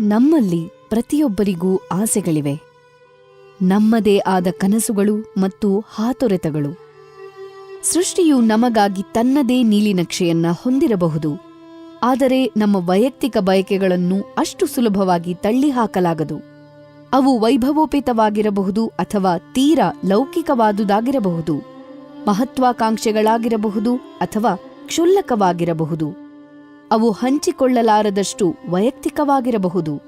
ನಮ್ಮಲ್ಲಿ ಪ್ರತಿಯೊಬ್ಬರಿಗೂ ಆಸೆಗಳಿವೆ. ನಮ್ಮದೇ ಆದ ಕನಸುಗಳು ಮತ್ತು ಹಾತೊರೆತಗಳು. ಸೃಷ್ಟಿಯು ನಮಗಾಗಿ ತನ್ನದೇ ನೀಲಿನಕ್ಷೆಯನ್ನ ಹೊಂದಿರಬಹುದು. ಆದರೆ ನಮ್ಮ ವೈಯಕ್ತಿಕ ಬಯಕೆಗಳನ್ನು ಅಷ್ಟು ಸುಲಭವಾಗಿ ತಳ್ಳಿಹಾಕಲಾಗದು. ಅವು ವೈಭವೋಪೇತವಾಗಿರಬಹುದು ಅಥವಾ ತೀರಾ ಲೌಕಿಕವಾದುದಾಗಿರಬಹುದು. ಮಹತ್ವಾಕಾಂಕ್ಷೆಗಳಾಗಿರಬಹುದು ಅಥವಾ ಕ್ಷುಲ್ಲಕವಾಗಿರಬಹುದು. ಅವು ಹಂಚಿಕೊಳ್ಳಲಾರದಷ್ಟು ವೈಯಕ್ತಿಕವಾಗಿರಬಹುದು.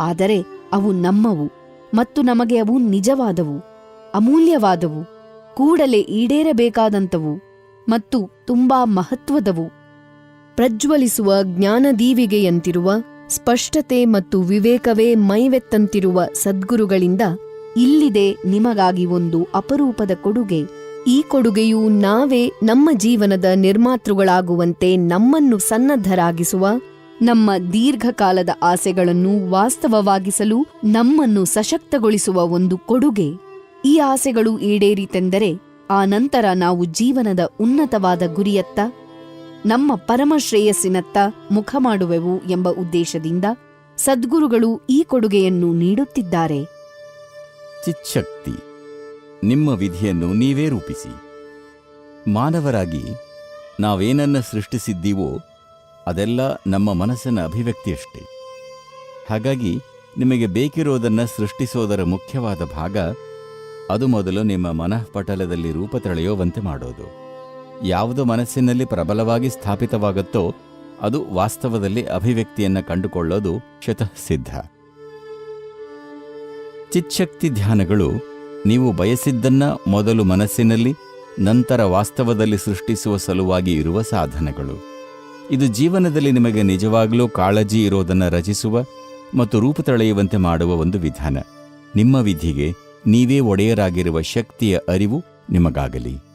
ಆದರೆ ಅವು ನಮ್ಮವು ಮತ್ತು ನಮಗೆ ಅವು ನಿಜವಾದವು, ಅಮೂಲ್ಯವಾದವು, ಕೂಡಲೇ ಈಡೇರಬೇಕಾದಂಥವು ಮತ್ತು ತುಂಬಾ ಮಹತ್ವದವು. ಪ್ರಜ್ವಲಿಸುವ ಜ್ಞಾನದೀವಿಗೆಯಂತಿರುವ, ಸ್ಪಷ್ಟತೆ ಮತ್ತು ವಿವೇಕವೇ ಮೈವೆತ್ತಂತಿರುವ ಸದ್ಗುರುಗಳಿಂದ ಇಲ್ಲಿದೆ ನಿಮಗಾಗಿ ಒಂದು ಅಪರೂಪದ ಕೊಡುಗೆ. ಈ ಕೊಡುಗೆಯು ನಾವೇ ನಮ್ಮ ಜೀವನದ ನಿರ್ಮಾತೃಗಳಾಗುವಂತೆ ನಮ್ಮನ್ನು ಸನ್ನದ್ಧರಾಗಿಸುವ, ನಮ್ಮ ದೀರ್ಘಕಾಲದ ಆಸೆಗಳನ್ನು ವಾಸ್ತವವಾಗಿಸಲು ನಮ್ಮನ್ನು ಸಶಕ್ತಗೊಳಿಸುವ ಒಂದು ಕೊಡುಗೆ. ಈ ಆಸೆಗಳು ಈಡೇರಿತೆಂದರೆ ಆ ನಂತರ ನಾವು ಜೀವನದ ಉನ್ನತವಾದ ಗುರಿಯತ್ತ, ನಮ್ಮ ಪರಮಶ್ರೇಯಸ್ಸಿನತ್ತ ಮುಖ ಮಾಡುವೆವು ಎಂಬ ಉದ್ದೇಶದಿಂದ ಸದ್ಗುರುಗಳು ಈ ಕೊಡುಗೆಯನ್ನು ನೀಡುತ್ತಿದ್ದಾರೆ. ಚಿಚ್ಛಕ್ತಿ ನಿಮ್ಮ ವಿಧಿಯನ್ನು ನೀವೇ ರೂಪಿಸಿ. ಮಾನವರಾಗಿ ನಾವೇನನ್ನ ಸೃಷ್ಟಿಸಿದ್ದೀವೋ ಅದೆಲ್ಲ ನಮ್ಮ ಮನಸ್ಸಿನ ಅಭಿವ್ಯಕ್ತಿಯಷ್ಟೆ. ಹಾಗಾಗಿ ನಿಮಗೆ ಬೇಕಿರೋದನ್ನ ಸೃಷ್ಟಿಸೋದರ ಮುಖ್ಯವಾದ ಭಾಗ ಅದು ಮೊದಲು ನಿಮ್ಮ ಮನಃಪಟಲದಲ್ಲಿ ರೂಪ ತಳೆಯುವಂತೆ ಮಾಡೋದು. ಯಾವುದು ಮನಸ್ಸಿನಲ್ಲಿ ಪ್ರಬಲವಾಗಿ ಸ್ಥಾಪಿತವಾಗುತ್ತೋ ಅದು ವಾಸ್ತವದಲ್ಲಿ ಅಭಿವ್ಯಕ್ತಿಯನ್ನ ಕಂಡುಕೊಳ್ಳೋದು ಶತಃ ಸಿದ್ಧ ಚಿಚ್ಛಕ್ತಿ ಧ್ಯಾನಗಳು ನೀವು ಬಯಸಿದ್ದನ್ನ ಮೊದಲು ಮನಸ್ಸಿನಲ್ಲಿ, ನಂತರ ವಾಸ್ತವದಲ್ಲಿ ಸೃಷ್ಟಿಸುವ ಸಲುವಾಗಿ ಇರುವ ಸಾಧನಗಳು. ಇದು ಜೀವನದಲ್ಲಿ ನಿಮಗೆ ನಿಜವಾಗಲೂ ಕಾಳಜಿ ಇರೋದನ್ನು ರಚಿಸುವ ಮತ್ತು ರೂಪ ತಳೆಯುವಂತೆ ಮಾಡುವ ಒಂದು ವಿಧಾನ. ನಿಮ್ಮ ವಿಧಿಗೆ ನೀವೇ ಒಡೆಯರಾಗಿರುವ ಶಕ್ತಿಯ ಅರಿವು ನಿಮಗಾಗಲಿ.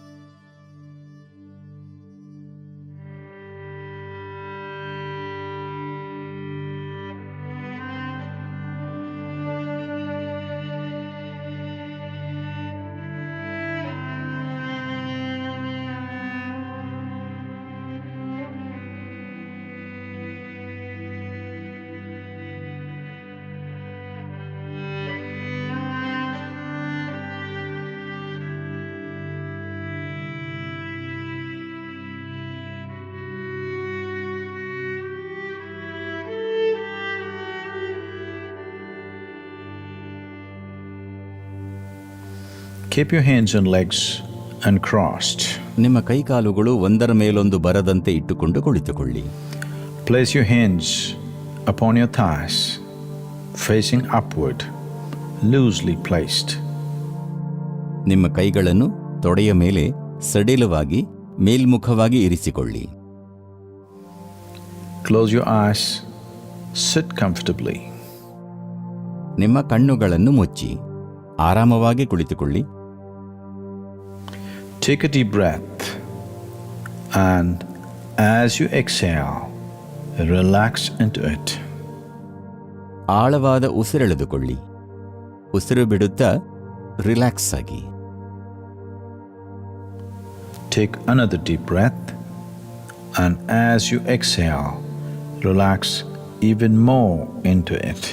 Keep your hands and legs uncrossed. ನಿಮ್ಮ ಕೈಕಾಲುಗಳು ಒಂದರ ಮೇಲೊಂದು ಬರದಂತೆ ಇಟ್ಟುಕೊಂಡು ಕುಳಿತುಕೊಳ್ಳಿ. Place you hands upon your thighs facing upward loosely placed ನಿಮ್ಮ ಕೈಗಳನ್ನು ತೊಡೆಯ ಮೇಲೆ ಸಡಿಲವಾಗಿ ಮೇಲ್ಮುಖವಾಗಿ ಇರಿಸಿಕೊಳ್ಳಿ. Close you as sit comfortably ನಿಮ್ಮ ಕಣ್ಣುಗಳನ್ನು ಮುಚ್ಚಿ ಆರಾಮವಾಗಿ ಕುಳಿತುಕೊಳ್ಳಿ. Take a deep breath, and as you exhale, relax into it. ಆಳವಾದ ಉಸಿರೆಳೆದುಕೊಳ್ಳಿ ಉಸಿರು ಬಿಡುತ್ತಾ ರಿಲ್ಯಾಕ್ಸ್ ಆಗಿ Take another deep breath, and as you exhale, relax even more into it.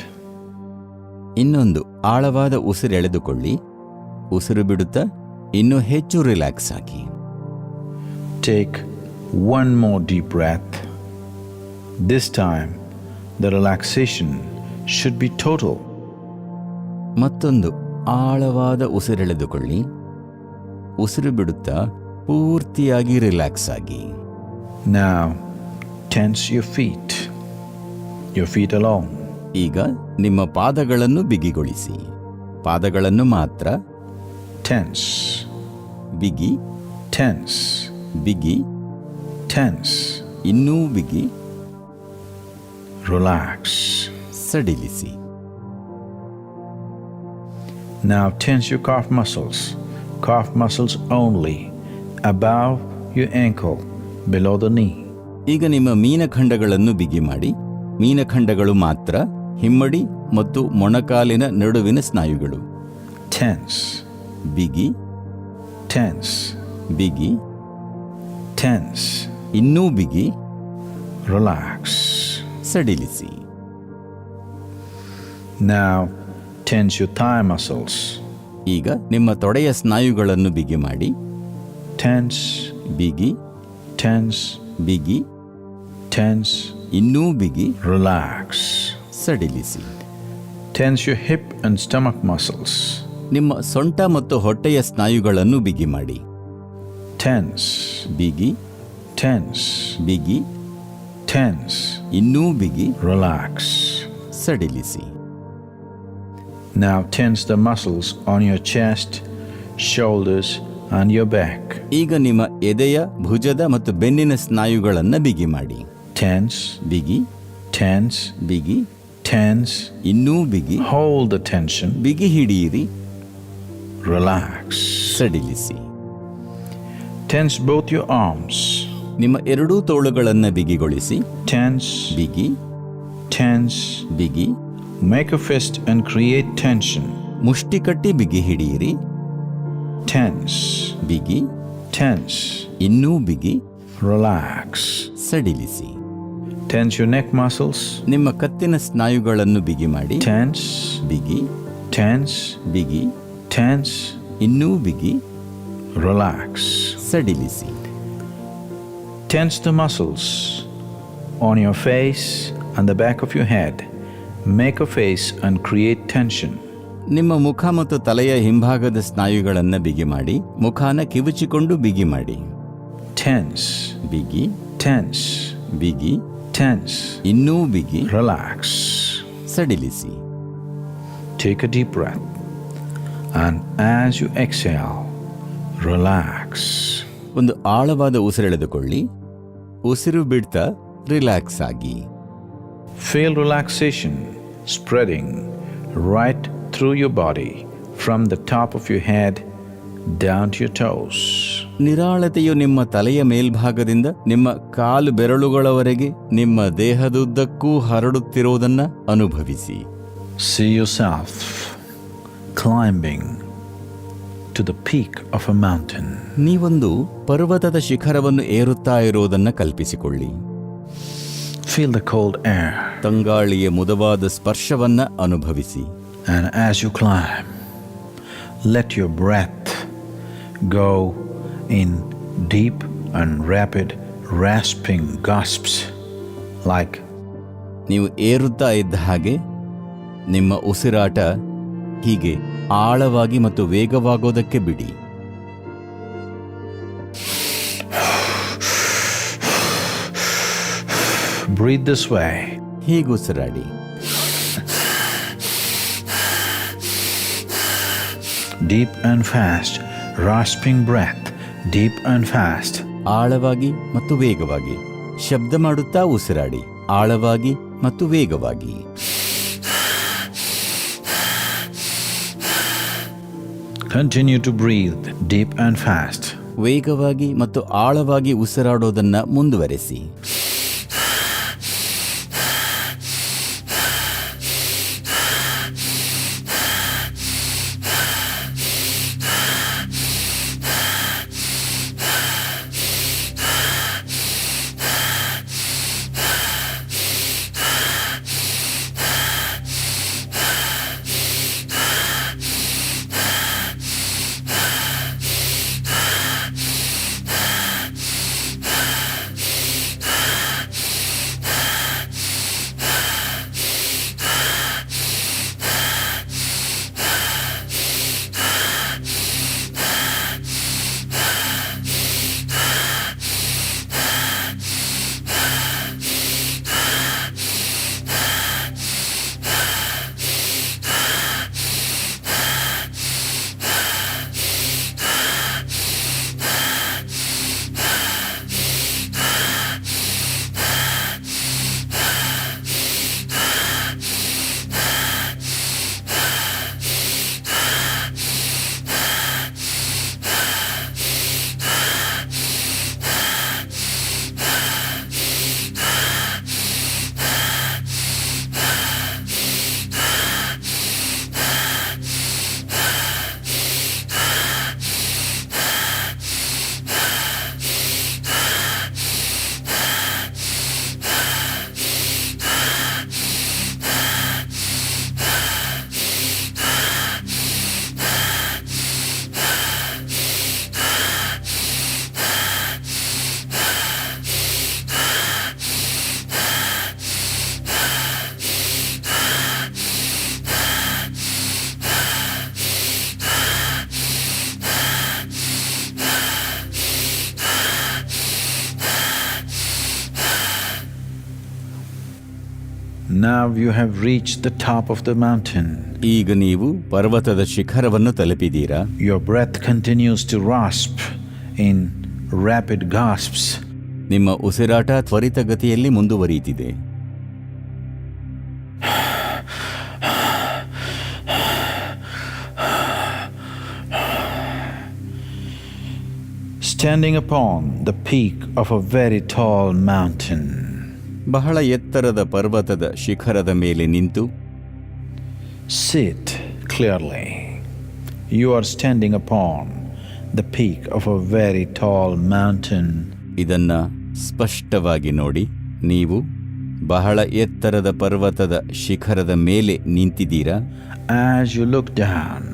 ಇನ್ನೊಂದು ಆಳವಾದ ಉಸಿರೆಳೆದುಕೊಳ್ಳಿ ಉಸಿರು ಬಿಡುತ್ತಾ ಇನ್ನೂ ಹೆಚ್ಚು ರಿಲ್ಯಾಕ್ಸ್ ಆಗಿ. Take one more deep breath this time the relaxation should be total ಮತ್ತೊಂದು ಆಳವಾದ ಉಸಿರೆಳೆದುಕೊಳ್ಳಿ. ಉಸಿರು ಬಿಡುತ್ತಾ ಪೂರ್ತಿಯಾಗಿ ರಿಲ್ಯಾಕ್ಸ್ ಆಗಿ. Now tense you feet you feet along ಈಗ ನಿಮ್ಮ ಪಾದಗಳನ್ನು ಬಿಗಿಗೊಳಿಸಿ. ಪಾದಗಳನ್ನು ಮಾತ್ರ ಟೆನ್ಸ್ ಬಿಗಿ ಟೆನ್ಸ್ ಬಿಗಿ ಟೆನ್ಸ್ ಇನ್ನೂ ಬಿಗಿ ರಿಲ್ಯಾಕ್ಸ್ ಸಡಿಲಿಸಿ. ನಾವು tense you calf muscles calf muscles only above you ankle below the knee ಈಗ ನಿಮ್ಮ ಮೀನಖಂಡಗಳನ್ನು ಬಿಗಿ ಮಾಡಿ. ಮೀನಖಂಡಗಳು ಮಾತ್ರ ಹಿಮ್ಮಡಿ ಮತ್ತು ಮೊಣಕಾಲಿನ ನಡುವಿನ ಸ್ನಾಯುಗಳು. ಟೆನ್ಸ್ ಬಿಗಿ tense, ಬಿಗಿ tense. ಇನ್ನೂ ಬಿಗಿ Relax. ಸಡಿಲಿಸಿ Now tense your thigh muscles. ಈಗ ನಿಮ್ಮ ತೊಡೆಯ ಸ್ನಾಯುಗಳನ್ನು ಬಿಗಿ ಮಾಡಿ Tense, ಬಿಗಿ tense, ಬಿಗಿ tense, ಇನ್ನೂ ಬಿಗಿ relax. ಸಡಿಲಿಸಿ Tense your hip and stomach muscles. ನಿಮ್ಮ ಸೊಂಟ ಮತ್ತು ಹೊಟ್ಟೆಯ ಸ್ನಾಯುಗಳನ್ನು ಬಿಗಿ ಮಾಡಿ. ಟೆನ್ಸ್ ಬಿಗಿ. ಟೆನ್ಸ್ ಬಿಗಿ. ಟೆನ್ಸ್ ಇನ್ನೂ ಬಿಗಿ. Relax ಸಡಿಲಿಸಿ. Now tense the muscles on your chest shoulders on your back ಈಗ ನಿಮ್ಮ ಎದೆಯ ಭುಜದ ಮತ್ತು ಬೆನ್ನಿನ ಸ್ನಾಯುಗಳನ್ನು ಬಿಗಿ ಮಾಡಿ. ಟೆನ್ಸ್ ಬಿಗಿ. ಟೆನ್ಸ್ ಬಿಗಿ. ಟೆನ್ಸ್ ಇನ್ನೂ ಬಿಗಿ. ಹೋಲ್ಡ್ ದಿ ಟೆನ್ಷನ್ ಬಿಗಿ ಹಿಡಿಯಿರಿ. Relax. ಸಡಿಲಿಸಿ Tense both your arms. ನಿಮ್ಮ ಎರಡೂ ತೋಳುಗಳನ್ನು ಬಿಗಿಗೊಳಿಸಿ Tense, ಬಿಗಿ tense. ಬಿಗಿ Make a fist and create tension. ಮುಷ್ಟಿ ಕಟ್ಟಿ ಬಿಗಿ ಹಿಡಿಯಿರಿ Tense, ಬಿಗಿ tense. ಇನ್ನೂ ಬಿಗಿ Relax. ಸಡಿಲಿಸಿ Tense your neck muscles. ನಿಮ್ಮ ಕತ್ತಿನ ಸ್ನಾಯುಗಳನ್ನು ಬಿಗಿ ಮಾಡಿ Tense, ಬಿಗಿ tense, ಬಿಗಿ tense. ಇನ್ನೂ ಬಿಗಿ Relax. ಸಡಿಲಿಸಿ Tense the muscles on your face and the back of your head. Make a face and create tension. ನಿಮ್ಮ ಮುಖ ಮತ್ತು ತಲೆಯ ಹಿಂಭಾಗದ ಸ್ನಾಯುಗಳನ್ನು ಬಿಗಿ ಮಾಡಿ ಮುಖಾನ ಕಿವುಚಿಕೊಂಡು ಬಿಗಿ ಮಾಡಿ Tense, ಬಿಗಿ tense, ಬಿಗಿ tense. ಇನ್ನೂ ಬಿಗಿ Relax. ಸಡಿಲಿಸಿ Take a deep breath. And as you exhale relax ಒಂದು ಆಳವಾದ ಉಸಿರೆಳೆದುಕೊಳ್ಳಿ ಉಸಿರು ಬಿಡ್ತಾ ರಿಲ್ಯಾಕ್ಸ್ ಆಗಿ. Feel relaxation spreading right through your body from the top of you head down you toes ನಿರಾಳತೆಯು ನಿಮ್ಮ ತಲೆಯ ಮೇಲ್ಭಾಗದಿಂದ ನಿಮ್ಮ ಕಾಲು ಬೆರಳುಗಳವರೆಗೆ ನಿಮ್ಮ ದೇಹದುದ್ದಕ್ಕೂ ಹರಡುತ್ತಿರುವುದನ್ನು ಅನುಭವಿಸಿ. See yourself climbing to the peak of a mountain. ನೀವೊಂದು ಪರ್ವತದ ಶಿಖರವನ್ನು ಏರುತ್ತಾ ಇರುವುದನ್ನ ಕಲ್ಪಿಸಿಕೊಳ್ಳಿ Feel the cold air, ತಂಗಾಳಿಯ ಮುದವಾದ ಸ್ಪರ್ಶವನ್ನ ಅನುಭವಿಸಿ and as you climb, let your breath go in deep and rapid, rasping gasps like ನೀವು ಏರುತ್ತಾ ಇದ್ದ ಹಾಗೆ ನಿಮ್ಮ ಉಸಿರಾಟ ಹೀಗೆ ಆಳವಾಗಿ ಮತ್ತು ವೇಗವಾಗೋದಕ್ಕೆ ಬಿಡಿ. ಹೀಗುಸಿರಾಡಿ this way. ಹೀಗೆ ಉಸಿರಾಡಿ Deep ಡೀಪ್ ಅಂಡ್ ಫಾಸ್ಟ್. ಆಳವಾಗಿ ಮತ್ತು ವೇಗವಾಗಿ. ಶಬ್ದ ಮಾಡುತ್ತಾ ಉಸಿರಾಡಿ. ಆಳವಾಗಿ ಮತ್ತು ವೇಗವಾಗಿ. Continue to breathe deep and fast ವೇಗವಾಗಿ ಮತ್ತು ಆಳವಾಗಿ ಉಸಿರಾಡೋದನ್ನು ಮುಂದುವರೆಸಿ. Now you have reached the top of the mountain. ಈಗ ನೀವು ಪರ್ವತದ ಶಿಖರವನ್ನು ತಲುಪಿದ್ದೀರಾ Your breath continues to rasp in rapid gasps. ನಿಮ್ಮ ಉಸಿರಾಟ ತ್ವರಿತಗತಿಯಲ್ಲಿ ಮುಂದುವರಿಯುತ್ತಿದೆ Standing upon the peak of a very tall mountain, ಬಹಳ ಎತ್ತರದ ಪರ್ವತದ ಶಿಖರದ ಮೇಲೆ ನಿಂತು see it clearly you are standing upon the peak of a very tall mountain ಇದನ್ನ ಸ್ಪಷ್ಟವಾಗಿ ನೋಡಿ ನೀವು ಬಹಳ ಎತ್ತರದ ಪರ್ವತದ ಶಿಖರದ ಮೇಲೆ ನಿಂತಿದ್ದೀರಾ? As you look down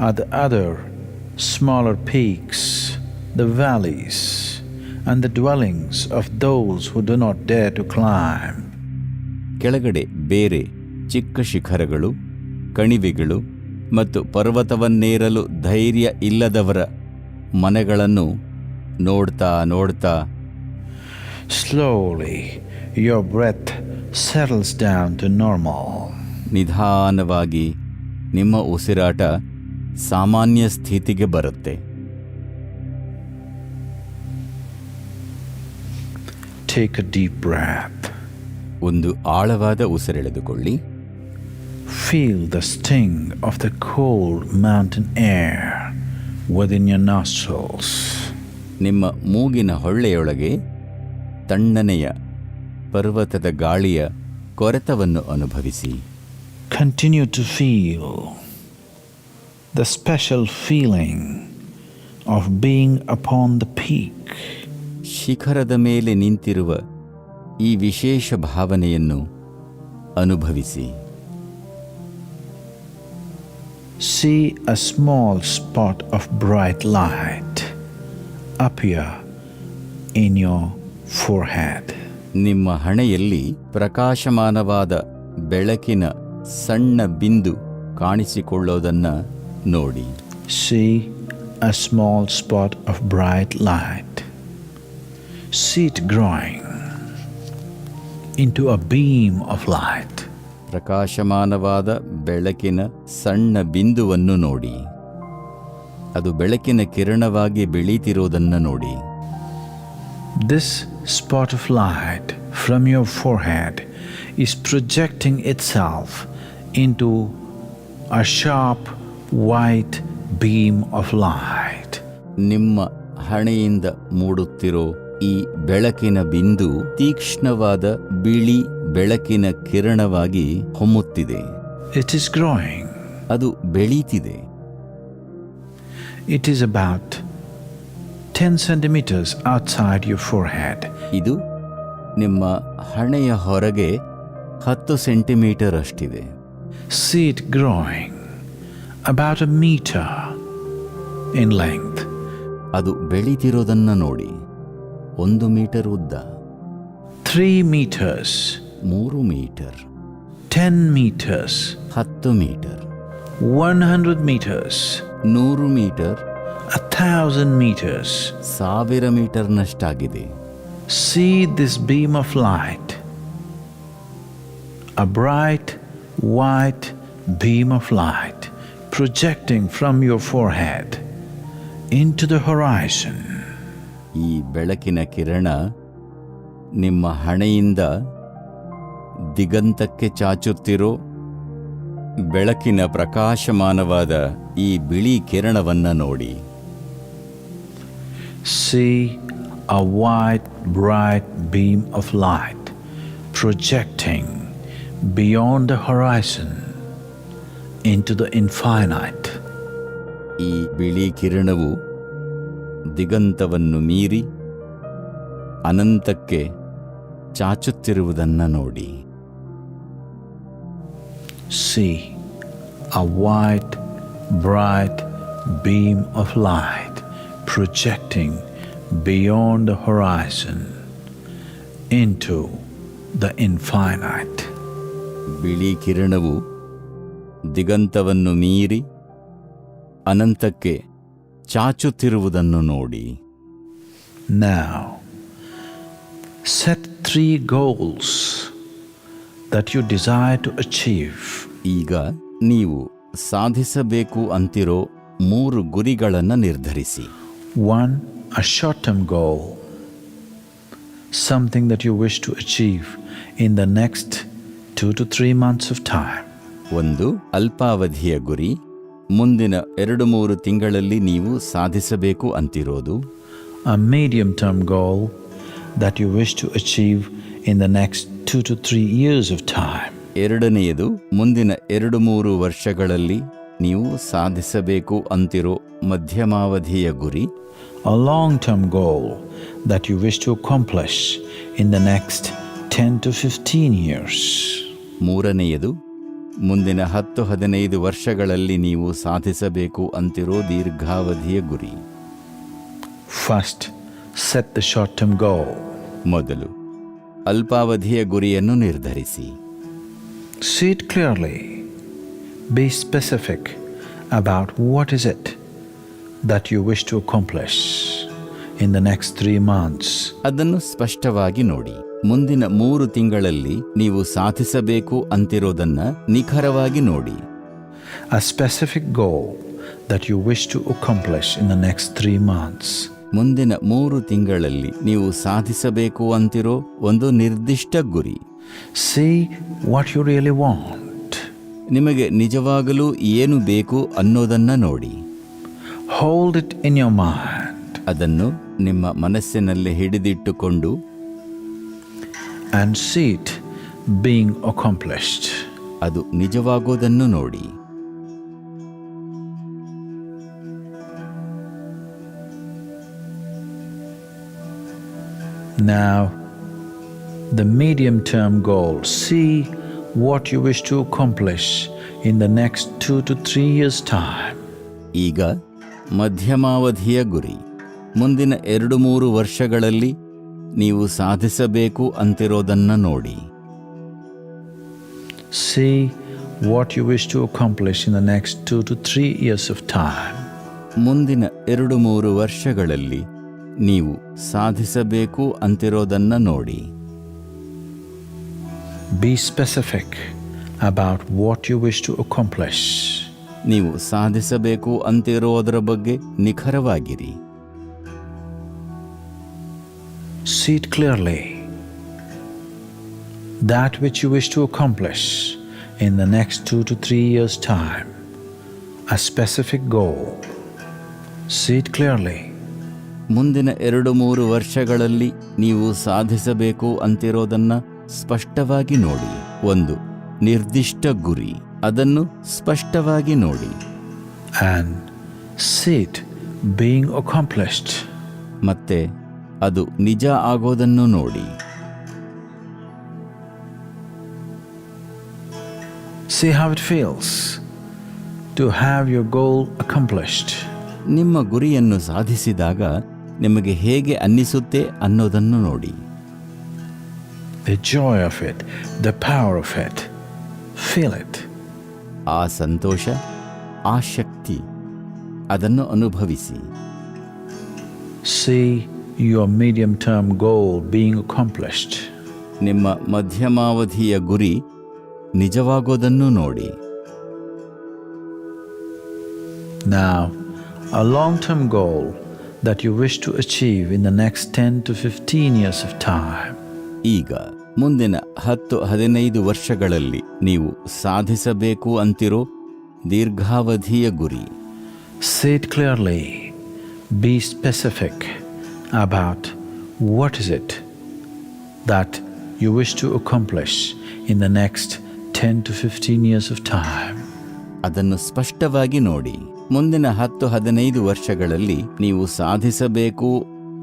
at other smaller peaks the valleys and the dwellings of those who do not dare to climb, ಕೆಳಗಡೆ ಬೇರೆ ಚಿಕ್ಕ ಶಿಖರಗಳು ಕಣಿವೆಗಳು ಮತ್ತು ಪರ್ವತವನ್ನೇರಲು ಧೈರ್ಯ ಇಲ್ಲದವರ ಮನೆಗಳನ್ನು ನೋಡ್ತಾ ನೋಡ್ತಾ slowly your breath settles down to normal ನಿಧಾನವಾಗಿ ನಿಮ್ಮ ಉಸಿರಾಟ ಸಾಮಾನ್ಯ ಸ್ಥಿತಿಗೆ ಬರುತ್ತೆ. Take a deep breath. ಒಂದು ಆಳವಾದ ಉಸಿರೆಳೆದುಕೊಳ್ಳಿ Feel the sting of the cold mountain air within your nostrils. ನಿಮ್ಮ ಮೂಗಿನ ಹೊಳ್ಳೆಯೊಳಗೆ ತಣ್ಣನೆಯ ಪರ್ವತದ ಗಾಳಿಯ ಕೊರೆತವನ್ನು ಅನುಭವಿಸಿ Continue to feel the special feeling of being upon the peak. ಶಿಖರದ ಮೇಲೆ ನಿಂತಿರುವ ಈ ವಿಶೇಷ ಭಾವನೆಯನ್ನು ಅನುಭವಿಸಿ See a small spot of bright light appear in your forehead. ನಿಮ್ಮ ಹಣೆಯಲ್ಲಿ ಪ್ರಕಾಶಮಾನವಾದ ಬೆಳಕಿನ ಸಣ್ಣ ಬಿಂದು ಕಾಣಿಸಿಕೊಳ್ಳೋದನ್ನ ನೋಡಿ See a small spot of bright light. See it growing into a beam of light. ಪ್ರಕಾಶಮಾನವಾದ ಬೆಳಕಿನ ಸಣ್ಣ ಬಿಂದುವನ್ನು ನೋಡಿ ಅದು ಬೆಳಕಿನ ಕಿರಣವಾಗಿ ಬೆಳೀತಿರೋದನ್ನ ನೋಡಿ This spot of light from your forehead is projecting itself into a sharp white beam of light. ನಿಮ್ಮ ಹಣೆಯಿಂದ ಮೂಡುತ್ತಿರೋ ಈ ಬೆಳಕಿನ ಬಿಂದು ತೀಕ್ಷ್ಣವಾದ ಬಿಳಿ ಬೆಳಕಿನ ಕಿರಣವಾಗಿ ಹೊಮ್ಮುತ್ತಿದೆ. ಇಟ್ ಇಸ್ ಗ್ರೋಯಿಂಗ್ ಅದು ಬೆಳೀತಿದೆ. It is about ten centimetres outside you forehead ಇದು ನಿಮ್ಮ ಹಣೆಯ ಹೊರಗೆ ಹತ್ತು centimetre ಅಷ್ಟಿದೆ. See it growing about a metre in length ಅದು ಬೆಳೀತಿರೋದನ್ನು ನೋಡಿ. ಒಂದು ಮೀಟರ್ ಉದ್ದ 3 meters, ಮೂರು ಮೀಟರ್ 10 meters, ಹತ್ತು ಮೀಟರ್ 100 meters, ನೂರು ಮೀಟರ್ a thousand meters. ಸಾವಿರ ಮೀಟರ್ನಷ್ಟಾಗಿದೆ See this beam of light. A bright white beam of light projecting from your forehead into the horizon. ಈ ಬೆಳಕಿನ ಕಿರಣ ನಿಮ್ಮ ಹಣೆಯಿಂದ ದಿಗಂತಕ್ಕೆ ಚಾಚುತ್ತಿರೋ ಬೆಳಕಿನ ಪ್ರಕಾಶಮಾನವಾದ ಈ ಬಿಳಿ ಕಿರಣವನ್ನು ನೋಡಿ See a white, bright beam of light projecting beyond the horizon into the infinite. ಈ ಬಿಳಿ ಕಿರಣವು ದಿಗಂತವನ್ನು ಮೀರಿ ಅನಂತಕ್ಕೆ ಚಾಚುತ್ತಿರುವುದನ್ನು ನೋಡಿ see a white bright beam of light projecting beyond the horizon into the infinite. ಬಿಳಿ ಕಿರಣವು ದಿಗಂತವನ್ನು ಮೀರಿ ಅನಂತಕ್ಕೆ ಚಾಚುತ್ತಿರುವುದನ್ನು ನೋಡಿ. Now set three goals that you desire to achieve ಈಗ ನೀವು ಸಾಧಿಸಬೇಕು ಅಂತಿರೋ ಮೂರು ಗುರಿಗಳನ್ನು ನಿರ್ಧರಿಸಿ. One a short term goal something that you wish to achieve in the next two to three months of time ಒಂದು ಅಲ್ಪಾವಧಿಯ ಗುರಿ. ಮುಂದಿನ ಎರಡು ಮೂರು ತಿಂಗಳಲ್ಲಿ ನೀವು ಸಾಧಿಸಬೇಕು ಅಂತಿರೋದು A medium term goal that you wish to achieve in the next two to three years of time. ಎರಡನೆಯದು ಮುಂದಿನ ಎರಡು ಮೂರು ವರ್ಷಗಳಲ್ಲಿ ನೀವು ಸಾಧಿಸಬೇಕು ಅಂತಿರೋ ಮಧ್ಯಮಾವಧಿಯ ಗುರಿ A long term goal that you wish to accomplish in the next 10 to 15 years. ಮೂರನೆಯದು ಮುಂದಿನ ಹತ್ತು ಹದಿನೈದು ವರ್ಷಗಳಲ್ಲಿ ನೀವು ಸಾಧಿಸಬೇಕು ಅಂತಿರೋ ದೀರ್ಘಾವಧಿಯ ಗುರಿ. First set short term goal ಮೊದಲು ಅಲ್ಪಾವಧಿಯ ಗುರಿಯನ್ನು ನಿರ್ಧರಿಸಿ. See it clearly be specific about what is it that you wish to accomplish in the next three months ಅದನ್ನು ಸ್ಪಷ್ಟವಾಗಿ ನೋಡಿ. ಮುಂದಿನ ಮೂರು ತಿಂಗಳಲ್ಲಿ ನೀವು ಸಾಧಿಸಬೇಕು ಅಂತಿರೋದನ್ನ ನಿಖರವಾಗಿ ನೋಡಿ. A specific goal that you wish to accomplish in the next three months ಮುಂದಿನ ಮೂರು ತಿಂಗಳಲ್ಲಿ ನೀವು ಸಾಧಿಸಬೇಕು ಅಂತಿರೋ ಒಂದು ನಿರ್ದಿಷ್ಟ ಗುರಿ. See what you really want ನಿಮಗೆ ನಿಜವಾಗಲೂ ಏನು ಬೇಕು ಅನ್ನೋದನ್ನ ನೋಡಿ. Hold it in your mind. ಅದನ್ನು ನಿಮ್ಮ ಮನಸ್ಸಿನಲ್ಲಿ ಹಿಡಿದಿಟ್ಟುಕೊಂಡು and see it being accomplished. ಅದು ನಿಜವಾಗೋದನ್ನು ನೋಡಿ Now, the medium term goal see what you wish to accomplish in the next two to three years' time. ಈಗ ಮಧ್ಯಮಾವಧಿಯ ಗುರಿ ಮುಂದಿನ ಎರಡು ಮೂರು ವರ್ಷಗಳಲ್ಲಿ ನೀವು ಸಾಧಿಸಬೇಕು ಅಂತಿರೋದನ್ನ ನೋಡಿ. See what you wish to accomplish in the next two to three years of time ಮುಂದಿನ ಎರಡು ಮೂರು ವರ್ಷಗಳಲ್ಲಿ ನೀವು ಸಾಧಿಸಬೇಕು ಅಂತಿರೋದನ್ನ ನೋಡಿ. Be specific about what you wish to accomplish. ನೀವು ಸಾಧಿಸಬೇಕು ಅಂತಿರೋದರ ಬಗ್ಗೆ ನಿಖರವಾಗಿರಿ. See it clearly. That which you wish to accomplish in the next two to three years' time. A specific goal. See it clearly. ಮುಂದಿನ ಎರಡು ಮೂರು ವರ್ಷಗಳಲ್ಲಿ ನೀವು ಸಾಧಿಸಬೇಕು ಅಂತಿರೋದನ್ನ ಸ್ಪಷ್ಟವಾಗಿ ನೋಡಿ ಒಂದು ನಿರ್ದಿಷ್ಟ ಗುರಿ ಅದನ್ನು ಸ್ಪಷ್ಟವಾಗಿ ನೋಡಿ and see it being accomplished. ಮತ್ತೆ ಅದು ನಿಜ ಆಗೋದನ್ನು ನೋಡಿ See how it feels to have your goal accomplished. ನಿಮ್ಮ ಗುರಿಯನ್ನು ಸಾಧಿಸಿದಾಗ ನಿಮಗೆ ಹೇಗೆ ಅನ್ನಿಸುತ್ತೆ ಅನ್ನೋದನ್ನು ನೋಡಿ The joy of it, the power of it. Feel it. ಆ ಸಂತೋಷ ಆ ಶಕ್ತಿ ಅದನ್ನು ಅನುಭವಿಸಿ See your medium term goal being accomplished. ನಿಮ್ಮ ಮಧ್ಯಮಾವಧಿಯ ಗುರಿ ನಿಜವಾಗೋದನ್ನು ನೋಡಿ Now, a long term goal that you wish to achieve in the next 10 to 15 years of time. ಈಗ ಮುಂದಿನ ಹತ್ತು ಹದಿನೈದು ವರ್ಷಗಳಲ್ಲಿ ನೀವು ಸಾಧಿಸಬೇಕು ಅಂತಿರೋ ದೀರ್ಘಾವಧಿಯ ಗುರಿ See it clearly. Be specific about what is it that you wish to accomplish in the next 10 to 15 years of time. ಅದನ್ನು ಸ್ಪಷ್ಟವಾಗಿ ನೋಡಿ ಮುಂದಿನ ಹತ್ತು ಹದಿನೈದು ವರ್ಷಗಳಲ್ಲಿ ನೀವು ಸಾಧಿಸಬೇಕು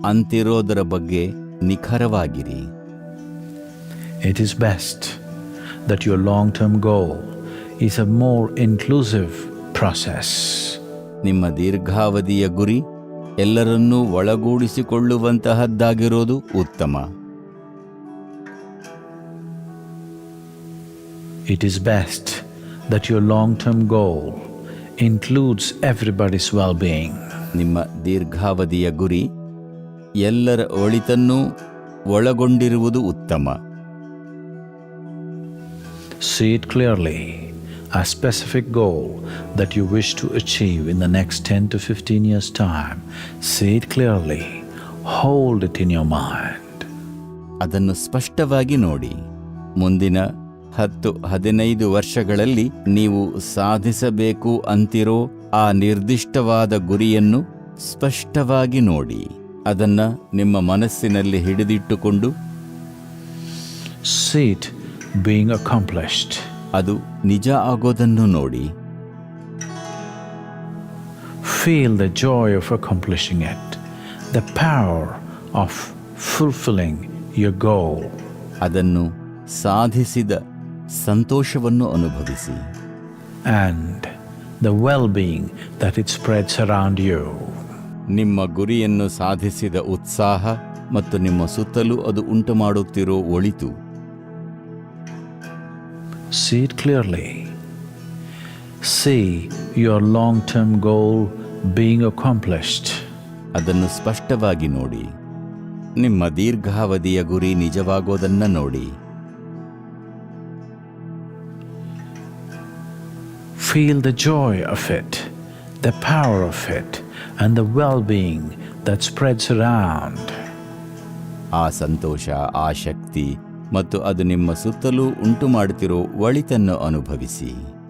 ಅಂತಿರೋದರ ಬಗ್ಗೆ ನಿಖರವಾಗಿರಿ It is best that your long term goal is a more inclusive process. ನಿಮ್ಮ ದೀರ್ಘಾವಧಿಯ ಗುರಿ ಎಲ್ಲರನ್ನೂ ಒಳಗೂಡಿಸಿಕೊಳ್ಳುವಂತಹದ್ದಾಗಿರೋದು ಉತ್ತಮ It is best that your long term goal includes everybody's well being. ನಿಮ್ಮ ದೀರ್ಘಾವಧಿಯ ಗುರಿ ಎಲ್ಲರ ಒಳಿತನ್ನೂ ಒಳಗೊಂಡಿರುವುದು ಉತ್ತಮ See it clearly. A specific goal that you wish to achieve in the next 10 to 15 years' time. See it clearly. Hold it in your mind. ಅದನ್ನು ಸ್ಪಷ್ಟವಾಗಿ ನೋಡಿ ಮುಂದಿನ ಹತ್ತು ಹದಿನೈದು ವರ್ಷಗಳಲ್ಲಿ ನೀವು ಸಾಧಿಸಬೇಕು ಅಂತಿರೋ ಆ ನಿರ್ದಿಷ್ಟವಾದ ಗುರಿಯನ್ನು ಸ್ಪಷ್ಟವಾಗಿ ನೋಡಿ ಅದನ್ನ ನಿಮ್ಮ ಮನಸ್ಸಿನಲ್ಲಿ ಹಿಡಿದಿಟ್ಟುಕೊಂಡು See it being accomplished. ಅದು ನಿಜ ಆಗೋದನ್ನು ನೋಡಿ. Feel the joy of accomplishing it the power of fulfilling you goal ಅದನ್ನು ಸಾಧಿಸಿದ ಸಂತೋಷವನ್ನು ಅನುಭವಿಸಿ. And the well being that it spreads around you ನಿಮ್ಮ ಗುರಿಯನ್ನು ಸಾಧಿಸಿದ ಉತ್ಸಾಹ ಮತ್ತು ನಿಮ್ಮ ಸುತ್ತಲೂ ಅದು ಉಂಟು ಮಾಡುತ್ತಿರೋ ಒಳಿತು. See it clearly. See your long term goal being accomplished. ಅದನ್ನು ಸ್ಪಷ್ಟವಾಗಿ ನೋಡಿ ನಿಮ್ಮ ದೀರ್ಘಾವಧಿಯ ಗುರಿ ನಿಜವಾಗೋದನ್ನ ನೋಡಿ Feel the joy of it, the power of it, and the well being that spreads around. ಆ ಸಂತೋಷ ಆ ಶಕ್ತಿ ಮತ್ತು ಅದು ನಿಮ್ಮ ಸುತ್ತಲೂ ಉಂಟು ಮಾಡುತ್ತಿರೋ ಒಳಿತನ್ನು ಅನುಭವಿಸಿ.